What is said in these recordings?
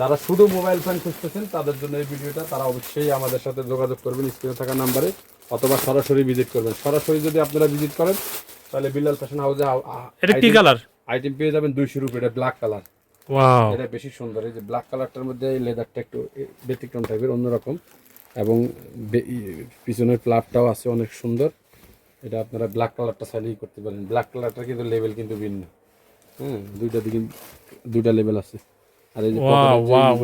যারা শুধু mobile phone খুঁজতেছেন তাদের জন্য এই ভিডিওটা তারা অবশ্যই আমাদের সাথে যোগাযোগ করবেন স্ক্রিনে থাকা নাম্বারে অথবা সরাসরি ভিজিট করবেন। সরাসরি যদি আপনারা ভিজিট করেন তাহলে বিল্লাল ফ্যাশন হাউসে এটা কি কালার আইটেম পেয়ে যাবেন দুইশো রুপি এটা ব্ল্যাক কালার ওয়াও এটা বেশি সুন্দর এই যে ব্ল্যাক কালারটার মধ্যে এই লেদারটা একটু ব্যতিক্রম টাইপের অন্যরকম। এবং পিছনের প্লাবটাও আছে অনেক সুন্দর। এটা আপনারা ব্ল্যাক কালারটা চাইলেই করতে পারেন। ব্ল্যাক কালারটা কিন্তু লেভেল কিন্তু ভিন্ন। হুম দুইটা দিকে দুইটা লেভেল আছে। আর এই যে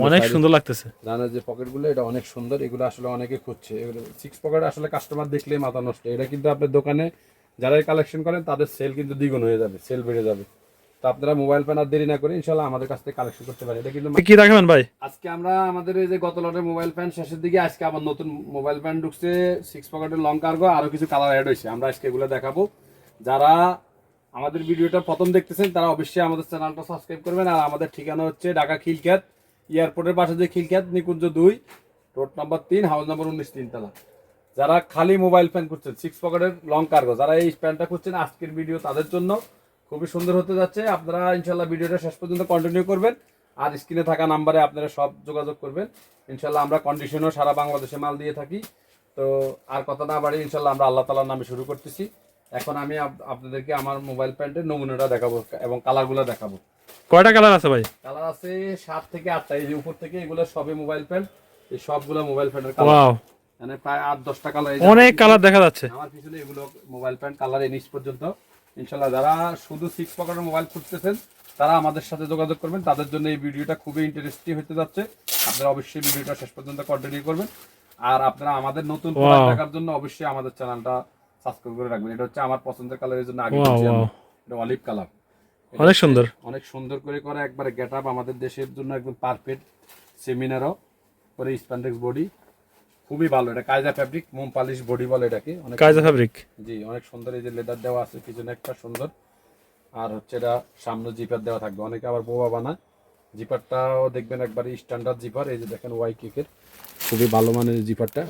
অনেক সুন্দর লাগতেছে। ডানের যে পকেটগুলো এটা অনেক সুন্দর এগুলো আসলে অনেকে খুঁজছে। এগুলো সিক্স পকেট আসলে কাস্টমার দেখলেই মাথা নষ্ট। এটা কিন্তু আপনার দোকানে যারাই কালেকশন করেন তাদের সেল কিন্তু দ্বিগুণ হয়ে যাবে সেল বেড়ে যাবে। তো আপনারা মোবাইল ফোন আর দেরি না করে ইনশাল্লাহ আমাদের কাছ থেকে কালেকশন করতে পারেন। এটা কিন্তু কি দেখাবেন ভাই? আজকে আমরা আমাদের এই যে গত লটের মোবাইল ফ্যান শেষের দিকে আজকে আবার নতুন মোবাইল ফ্যান ঢুকছে সিক্স পকেটের লং কার্গো আরও কিছু কালার অ্যাড হয়েছে। আমরা আজকে এগুলো দেখাবো। যারা আমাদের ভিডিওটা প্রথম দেখতেছেন, তারা অবশ্যই আমাদের চ্যানেলটা সাবস্ক্রাইব করবেন। আর আমাদের ঠিকানা হচ্ছে ঢাকা খিলখ্যাত এয়ারপোর্টের পাশে যে খিলখ্যাত নিকুঞ্জ দুই, রোড নাম্বার তিন, হাউস নাম্বার উনিশ, তিনতলা। যারা খালি মোবাইল ফ্যান খুঁজছেন সিক্স পকেটের লং কার্গো যারা এই প্যান্টটা খুঁজছেন, আজকের ভিডিও তাদের জন্য খুবই সুন্দর হতে যাচ্ছে। আপনারা ইনশাল্লাহ ভিডিওটা শেষ পর্যন্ত কন্টিনিউ করবেন। আর স্ক্রিনে থাকা নাম্বারে আপনারা সব যোগাযোগ করবেন। ইনশাল্লাহ আমরা কন্ডিশনও সারা বাংলাদেশে মাল দিয়ে থাকি। তো আর কথা না বাড়ি ইনশাল্লাহ আমরা আল্লাহ তালার নামে শুরু করতেছি। এখন আমি আপনাদেরকে আমার মোবাইল প্যান্টের নমুনাটা দেখাবো এবং কালারগুলো দেখাবো। কয়টা কালার আছে ভাই? কালার আছে সাত থেকে আটটা এই যে উপর থেকে এগুলো সবই মোবাইল প্যান্ট এই সবগুলো মোবাইল প্যান্টের কালার। ওয়াও। মানে প্রায় আট দশটা কালার অনেক কালার দেখা যাচ্ছে। আমার পিছনে এগুলো মোবাইল প্যান্ট কালার এনিস পর্যন্ত। ইনশাল্লাহ যারা শুধু সিক্স পকেটের মোবাইল খুঁজতেছেন তারা আমাদের সাথে যোগাযোগ করবেন। তাদের জন্য এই ভিডিওটা খুবই ইন্টারেস্টিং হতে যাচ্ছে। আপনারা অবশ্যই ভিডিওটা শেষ পর্যন্ত কন্টিনিউ করবেন। আর আপনারা আমাদের নতুন. দেখার জন্য অবশ্যই আমাদের চ্যানেলটা সাবস্ক্রাইব করে রাখবেন। এটা হচ্ছে আমার পছন্দের কালারের জন্য আগে. এটা অলিভ কালার অনেক সুন্দর। অনেক সুন্দর করে করা একবারে গেট আপ আমাদের দেশের জন্য একদম পারফেক্ট সেমিনারও স্প্যান্ডেক্স বডি খুবই ভালো। এটা কায়দা ফ্যাব্রিক মোম পালিশ বডি বলে এটাকে। অনেক কাজা ফ্যাব্রিক জি অনেক সুন্দর। এই যে লেদার দেওয়া আছে পিছনে একটা সুন্দর। আর হচ্ছে এটা সামনে জিপার দেওয়া থাকবে। অনেকে আবার বোবা বানায় জিপারটাও দেখবেন একবারে স্ট্যান্ডার্ড জিপার এই যে দেখেন ওয়াই কিকের খুবই ভালো মানের জিপারটা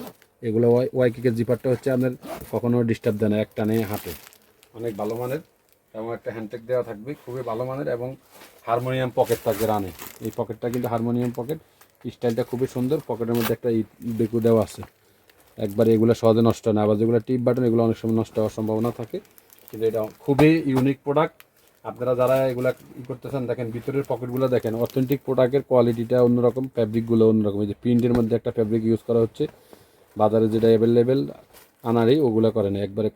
এগুলো ওয়াই ওয়াই কিকের জিপারটা হচ্ছে আপনার কখনো ডিস্টার্ব দেয় না, এক টানে হাঁটে। অনেক ভালো মানের এবং একটা হ্যান্ডটেক দেওয়া থাকবে, খুবই ভালো মানের এবং হারমোনিয়াম পকেট থাকবে রানে। এই পকেটটা কিন্তু হারমোনিয়াম পকেট স্টাইলটা খুবই সুন্দর পকেটের মধ্যে একটা বেকু দেওয়া আছে। একবার এগুলো সহজে নষ্ট না, আবার যেগুলো টিপ বাটন এগুলো অনেক সময় নষ্ট হওয়ার সম্ভাবনা থাকে। কিন্তু এটা খুবই ইউনিক প্রোডাক্ট আপনারা যারা এগুলা ই করতেছেন, দেখেন ভিতরের পকেটগুলো দেখেন অথেন্টিক প্রোডাক্টের কোয়ালিটিটা অন্যরকম ফ্যাব্রিকগুলো অন্যরকম। এই যে প্রিন্টের মধ্যে একটা ফ্যাব্রিক ইউজ করা হচ্ছে বাজারে যেটা অ্যাভেলেবেল আনারই ওগুলো করে না একবারে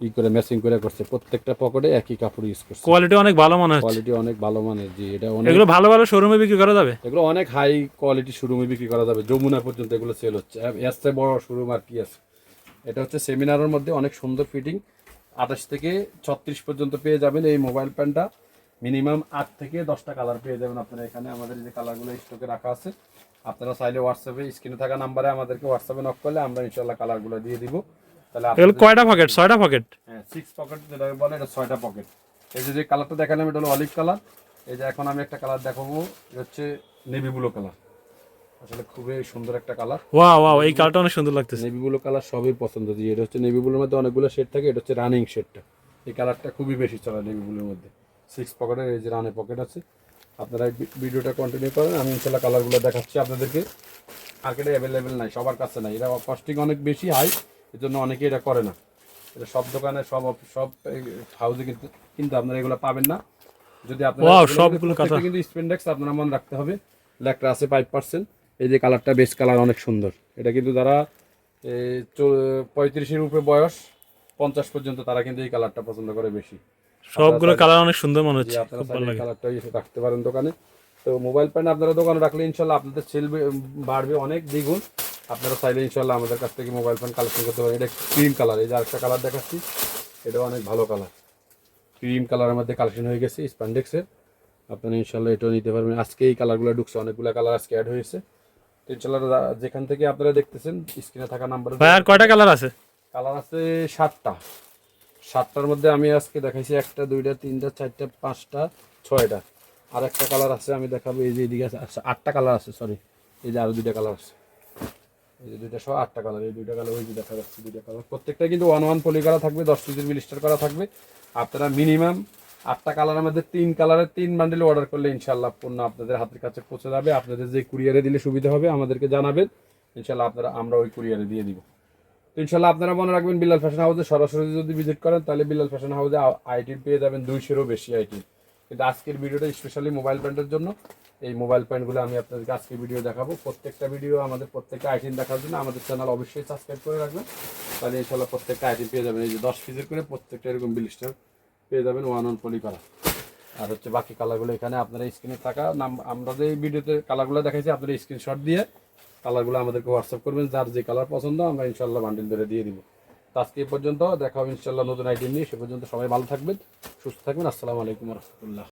ই করে ম্যাচিং করে করছে। প্রত্যেকটা পকেটে একই কাপড় ইউজ করছে। কোয়ালিটি অনেক ভালো মনে হচ্ছে। কোয়ালিটি অনেক ভালো মানের জি এটা অনেক এগুলো ভালো ভালো শোরুমে বিক্রি করা যাবে? এগুলো অনেক হাই কোয়ালিটি শোরুমে বিক্রি করা যাবে। যমুনা পর্যন্ত এগুলো সেল হচ্ছে। এর চেয়ে বড় শোরুম আর কি আছে? এটা হচ্ছে সেমিনারের মধ্যে অনেক সুন্দর ফিটিং আঠাশ থেকে ছত্রিশ পর্যন্ত পেয়ে যাবেন এই মোবাইল প্যান্টটা মিনিমাম আট থেকে দশটা কালার পেয়ে যাবেন আপনারা এখানে। আমাদের যে কালারগুলো স্টকে রাখা আছে আপনারা চাইলে হোয়াটসঅ্যাপে স্ক্রিনে থাকা নাম্বারে আমাদেরকে হোয়াটসঅ্যাপে নক করলে আমরা ইনশাল্লাহ কালারগুলো দিয়ে দিব। তাহলে কয়টা পকেট ছয়টা পকেট হ্যাঁ সিক্স পকেট যেটা বলে এটা ছয়টা পকেট এই যে যে কালারটা দেখালাম এটা হলো অলিভ কালার এই যে এখন আমি একটা কালার দেখাবো এটা হচ্ছে নেভি ব্লু কালার আসলে খুবই সুন্দর একটা কালার ওয়াও ওয়াও এই কালারটা অনেক সুন্দর লাগতেছে। নেভি ব্লু কালার সবই পছন্দ দিয়ে। এটা হচ্ছে নেভি ব্লুর মধ্যে অনেকগুলো শেড থাকে এটা হচ্ছে রানিং শেডটা এই কালারটা খুবই বেশি চলে নেভি ব্লুর মধ্যে। সিক্স পকেটের এই যে রানে পকেট আছে। আপনারা ভিডিওটা কন্টিনিউ করেন আমি ইনশাল্লাহ কালারগুলো দেখাচ্ছি আপনাদেরকে। মার্কেটে অ্যাভেলেবেল নাই সবার কাছে নাই। এটা কস্টিং অনেক বেশি হাই এর জন্য অনেকে এটা করে না। এটা সব দোকানে সব সব হাউসে কিন্তু কিন্তু আপনারা এগুলো পাবেন না। যদি আপনারা সবগুলো কিন্তু স্পেন্ডেক্স আপনারা মনে রাখতে হবে। লেখটা আছে ফাইভ পার্সেন্ট এই যে কালারটা বেস্ট কালার অনেক সুন্দর। এটা কিন্তু যারা পঁয়ত্রিশের উপরে বয়স পঞ্চাশ পর্যন্ত তারা কিন্তু এই কালারটা পছন্দ করে বেশি। সবগুলো কালার অনেক সুন্দর মনে হচ্ছে আপনারা খুব ভালো চাইলে কালারটা রাখতে পারেন দোকানে। তো মোবাইল প্যান্ট আপনারা দোকানে রাখলে ইনশাল্লাহ আপনাদের সেল বাড়বে অনেক দ্বিগুণ। আপনারা চাইলে ইনশাল্লাহ আমাদের কাছ থেকে মোবাইল ফোন কালেকশন করতে পারেন। এটা ক্রিম কালার এই যে আরেকটা কালার দেখাচ্ছি এটাও অনেক ভালো কালার ক্রিম কালারের মধ্যে কালেকশন হয়ে গেছে স্প্যান্ডেক্সের আপনারা ইনশাল্লাহ এটাও নিতে পারবেন। আজকে এই কালারগুলো ঢুকছে অনেকগুলো কালার আজকে অ্যাড হয়েছে। তো ইনশাল্লাহ যেখান থেকে আপনারা দেখতেছেন স্ক্রিনে থাকা নাম্বার ভাই আর কয়টা কালার আছে? কালার আছে সাতটা। সাতটার মধ্যে আমি আজকে দেখাইছি একটা দুইটা তিনটা চারটা পাঁচটা ছয়টা। আর একটা কালার আছে আমি দেখাবো। এই যে এদিকে আছে আচ্ছা, আটটা কালার আছে সরি এই যে আরও দুইটা কালার আছে। এই যে দুইটা সহ আটটা কালার এই দুইটা কালার ওই যে দেখা যাচ্ছে দুইটা কালার প্রত্যেকটা কিন্তু ওয়ান ওয়ান পলি করা থাকবে দশ পিসের বিলিস্টার করা থাকবে। আপনারা মিনিমাম আটটা কালারের মধ্যে তিন কালারের তিন বান্ডিল অর্ডার করলে ইনশাল্লাহ পণ্য আপনাদের হাতের কাছে পৌঁছে যাবে। আপনাদের যে কুরিয়ারে দিলে সুবিধা হবে আমাদেরকে জানাবেন। ইনশাল্লাহ আপনারা আমরা ওই কুরিয়ারে দিয়ে দিব। তো ইনশাল্লাহ আপনারা মনে রাখবেন বিলাল ফ্যাশন হাউসে সরাসরি যদি ভিজিট করেন, তাহলে বিলাল ফ্যাশন হাউসে আইটি পেয়ে যাবেন দুইশোরও বেশি আইটি কিন্তু আজকের ভিডিওটা স্পেশালি মোবাইল প্যান্টের জন্য। এই মোবাইল প্যান্টগুলো আমি আপনাদেরকে আজকে ভিডিও দেখাবো। প্রত্যেকটা ভিডিও আমাদের প্রত্যেকটা আইটেম দেখার জন্য আমাদের চ্যানেল অবশ্যই সাবস্ক্রাইব করে রাখবেন। তাহলে ইনশাল্লাহ প্রত্যেকটা আইটেম পেয়ে যাবেন। এই যে দশ পিসের করে প্রত্যেকটা এরকম বিলিস্টার পেয়ে যাবেন ওয়ান অন পলি কালার আর হচ্ছে বাকি কালারগুলো এখানে আপনারা স্ক্রিনে থাকা নাম আমরা যে ভিডিওতে কালারগুলো দেখাইছি, আপনারা স্ক্রিনশট দিয়ে কালারগুলো আমাদেরকে হোয়াটসঅ্যাপ করবেন, যার যে কালার পছন্দ, আমরা ইনশাল্লাহ বান্ডিল ধরে দিয়ে দিব। আজকে পর্যন্ত দেখা হবে ইনশাল্লাহ নতুন আইটেম নিয়ে। সে পর্যন্ত সবাই ভালো থাকবেন, সুস্থ থাকবেন। আসসালামু আলাইকুম রহমতুল্লাহ।